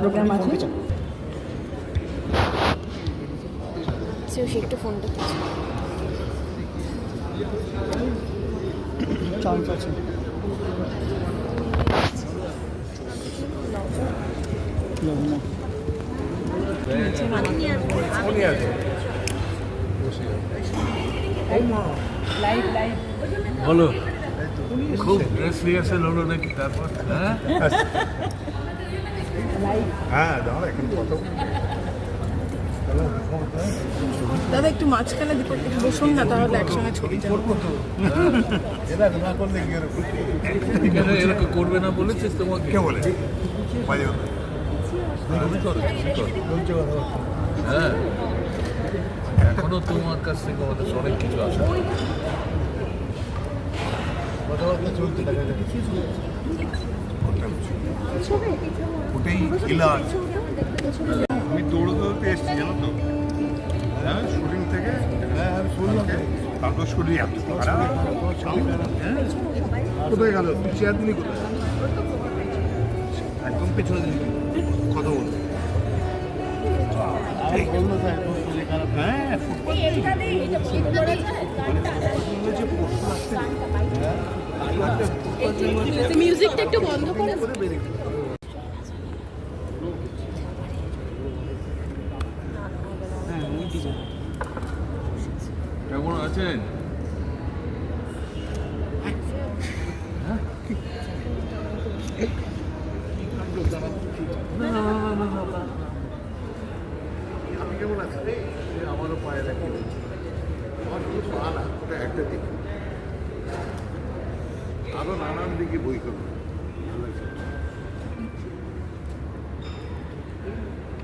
Programme আছে? একটু ফোনটা চান্স বলো খুব ড্রেস রিহার্সাল হলো নাকি? তারপর হ্যাঁ? হ্যাঁ দাঁড়া এখন কত? দাদা একটু মাঝখানে বসুন না তাহলে একসঙ্গে ছবি যাব না করলে কি করে? কেন এরকম করবে না বলেছিস তোমাকে? কে বলে। হ্যাঁ। এখনও তোমার কাছ থেকে আমাদের অনেক কিছু আসে। কথাবার্তা চলতে দেখা ওটাই ইলাজ আমি দৌড়ে দৌড়তে এসেছি জানো তো। হ্যাঁ শুটিং থেকে? হ্যাঁ তারপর শরীর এত খারাপ হ্যাঁ? কোথায় গেল? চেয়ার দিলি কোথায়? একদম পেছনে দিলি কথা বলতে হ্যাঁ মিউজিকটা একটু বন্ধ করে। কেমন আছেন? আমি কেমন আছি আমারও পায়ে রাখি আমার কিছু পা না ওটা একটা দিক। আরও নানান দিকে বই করব কেমনি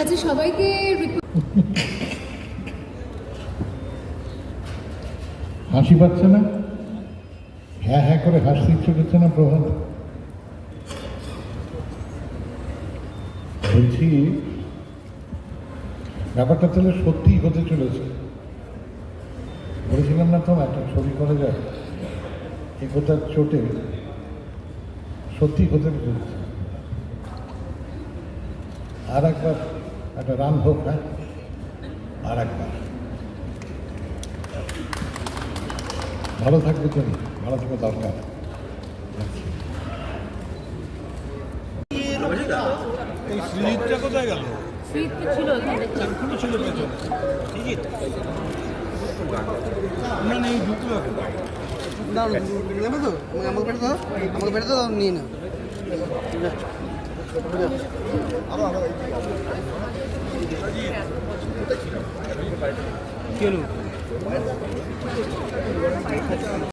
আচ্ছা সবাইকে হাসি পাচ্ছে না? হ্যাঁ হ্যাঁ করে হাসতে করছে না, প্রভাত? বলছি, ব্যাপারটা তাহলে সত্যিই হতে চলেছে। বলেছিলাম না তো, একটা ছবি করা যায়। একতার চোটে সত্যি হতে চলেছে আর একবার একটা রান হোক হ্যাঁ? আর একবার ভালো থাকবে তুমি ভালো থাকা দরকার। দাও নেবে তো আমাকে পেটে দাও আমাকে পেটে দাও নিয়ে নাও